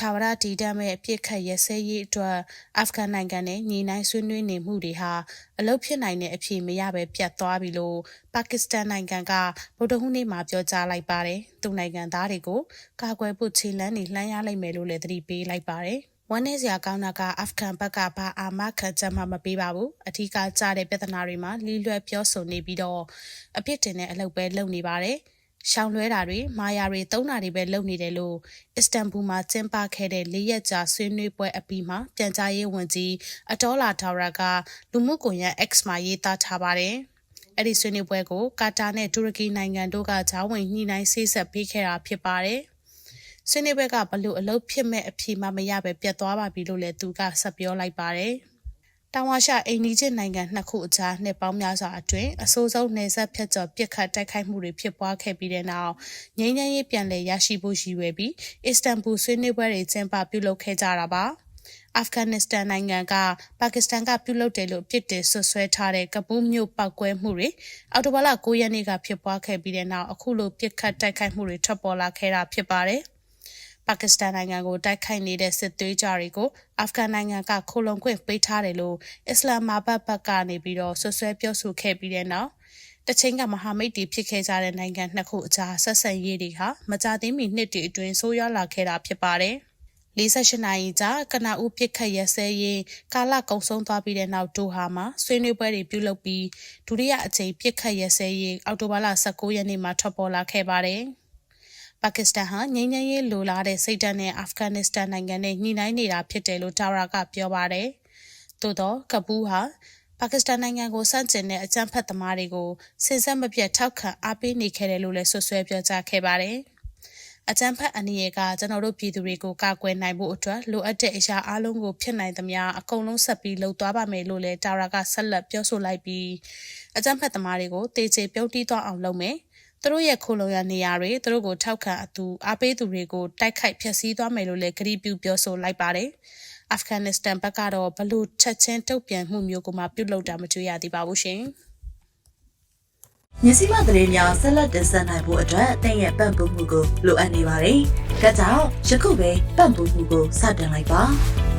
ထာဝရတည်တံ့မဲ့အပြစ်ခတ်ရစဲရေးအတွက်အာဖဂန်နိုင်ငံနဲ့ညီနိုင်ဆွေးနွေးနေမှုတွေဟာအလုတ်ဖြစ်နိုင်တဲ့အဖြစ်မရပဲပြတ်သွားပြီလို့ပါကစ္စတန်နိုင်ငံကဗုဒ္ဓဟူးနေ့မှာပြောကြားလိုက်ပါတယ်။သူနိုင်ငံသားတွေကိုကာကွယ်ဖို့ခြေလမ်းတွေလှမ်းရလိုက်မယ်လို့လည်းသတိပေးလိုက်ပါတယ်။ဝန်내စရာကောင်းတာကအာဖဂန်ဘက်ကဘာအာမခံချက်မှမပေးပါဘူးအထူးကကြားတဲ့ပြဿနာတွေမှာလီလွယ်ပြောဆိုနေပြီးတော့အပြစ်တင်တဲ့အလုပ်ပဲလုပ်နေပါတယ် ရှောင်လွဲတာတွေမာယာတွေတုံးတာတွေပဲလုပ်နေတယ်လို့အစ္စတန်ဘူမှာကျင်းပခဲ့တဲ့၄ရက်ကြာဆွေးနွေးပွဲအပြီးမှာပြန်ကြားရေးဝန်ကြီးအတော်လာထော်ရာကလူမှုကွန်ရက် X မှာရေးသားထားပါတယ်။အဲ့ဒီဆွေးနွေးပွဲကိုကာတာနဲ့တူရကီနိုင်ငံတို့ကဂျာဝင်ညှိနှိုင်းဆေးဆက်ပေးခဲ့တာဖြစ်ပါတယ်။ဆွေးနွေးပွဲကဘလို့အလုပ်ဖြစ်မဲ့အဖြေမှမရပဲပြတ်သွားပါပြီလို့လည်းသူကဆက်ပြောလိုက်ပါတယ်။ တောင်ဝါရှအိန္ဒိချင်းနိုင်ငံနှစ်ခုအကြားနှစ်ပေါင်းများစွာအတွင်းအဆိုးဆုံးနယ်စပ်ဖြတ်ကျော်ပစ်ခတ်တိုက်ခိုက်မှုတွေဖြစ်ပွားခဲ့ပြီးတဲ့နောက်ငြိမ်းချမ်းရေးပြန်လည်ရရှိဖို့ရည်ရွယ်ပြီးအစ္စတန်ဘူဆွေးနွေးပွဲတွေကျင်းပပြုလုပ်ခဲ့ကြတာပါအာဖဂန်နစ္စတန်နိုင်ငံကပါကစ္စတန်ကပြုလုပ်တယ်လို့ပြစ်တင်ဆွဆွဲထားတဲ့ကပူးမြို့ပောက်ကွဲမှုတွေအော်တိုဘာလ9ရက်နေ့ကဖြစ်ပွားခဲ့ပြီးတဲ့နောက်အခုလိုပြစ်ခတ်တိုက်ခိုက်မှုတွေထွက်ပေါ်လာခဲ့တာဖြစ်ပါတယ်။ ပါကစ္စတန်နိုင်ငံကိုတိုက်ခိုက်နေတဲ့စစ်သွေးကြတွေကိုအာဖဂန်နိုင်ငံကခိုလုံခွင့်ပေးထားတယ်လို့အစ္စလာမာဘတ်ဘက်ကနေပြီးတော့ဆွဆွဲပြောဆိုခဲ့ပြီးတဲ့နောက်တချိန်ကမဟာမိတ်တွေဖြစ်ခဲ့ကြတဲ့နိုင်ငံနှစ်ခုအကြားဆက်ဆံရေးတွေဟာမကြသေးမီနှစ်တွေအတွင်းဆိုးရွားလာခဲ့တာဖြစ်ပါတယ်။48နာရီကြာကနအူပြစ်ခတ်ရစဲရင်ကာလကုံဆုံးသွားပြီးတဲ့နောက်ဒိုဟာမှာဆွေးနွေးပွဲတွေပြုလုပ်ပြီးဒုတိယအကြိမ်ပြစ်ခတ်ရစဲရင်အောက်တိုဘာလ19ရက်နေ့မှာထွက်ပေါ်လာခဲ့ပါတယ်။ ပါကစ္စတန်ဟာငြိမ်းချမ်းရေးလိုလားတဲ့စိတ်ဓာတ်နဲ့အာဖဂန်နစ္စတန်နိုင်ငံနဲ့ညှိနှိုင်းနေတာဖြစ်တယ်လို့တာရာကပြောပါတယ်။သို့တော့ကပူးဟာပါကစ္စတန်နိုင်ငံကိုစန့်ကျင်တဲ့အကြမ်းဖက်သမားတွေကိုစစ်ဆက်မပြတ်ထောက်ခံအားပေးနေခဲ့တယ်လို့လည်းဆွဆွဲပြောကြားခဲ့ပါတယ်။အကြမ်းဖက်အနေရကကျွန်တော်တို့ပြည်သူတွေကိုကာကွယ်နိုင်ဖို့အတွက်လိုအပ်တဲ့အရာအလုံးကိုဖြစ်နိုင်သမျှအကုန်လုံးဆက်ပြီးလှုပ်သွားပါမယ်လို့လည်းတာရာကဆက်လက်ပြောဆိုလိုက်ပြီးအကြမ်းဖက်သမားတွေကိုတေချေပြုတ်တီးသွားအောင်လုပ်မယ်။ သူတို့ရဲ့ခိုလုံရနေရာတွေသူတို့ကိုထောက်ခံအသူအားပေးသူတွေကိုတိုက်ခိုက်ဖျက်ဆီးသွားမယ်လို့လည်းကြေပြုပြောဆိုလိုက်ပါတယ်။အာဖဂန်နစ္စတန်ဘက်ကတော့ဘလို့ချက်ချင်းတုံ့ပြန်မှုမျိုးကိုမှပြုတ်လောက်တာမတွေ့ရသေးပါဘူးရှင်။မြစီမသတင်းများဆက်လက်တင်ဆက်နိုင်ဖို့အတွက်တင်ရဲ့ပံ့ပိုးမှုကိုလိုအပ်နေပါတယ်။ဒါကြောင့်ယခုပဲပံ့ပိုးမှုကိုစတင်လိုက်ပါ။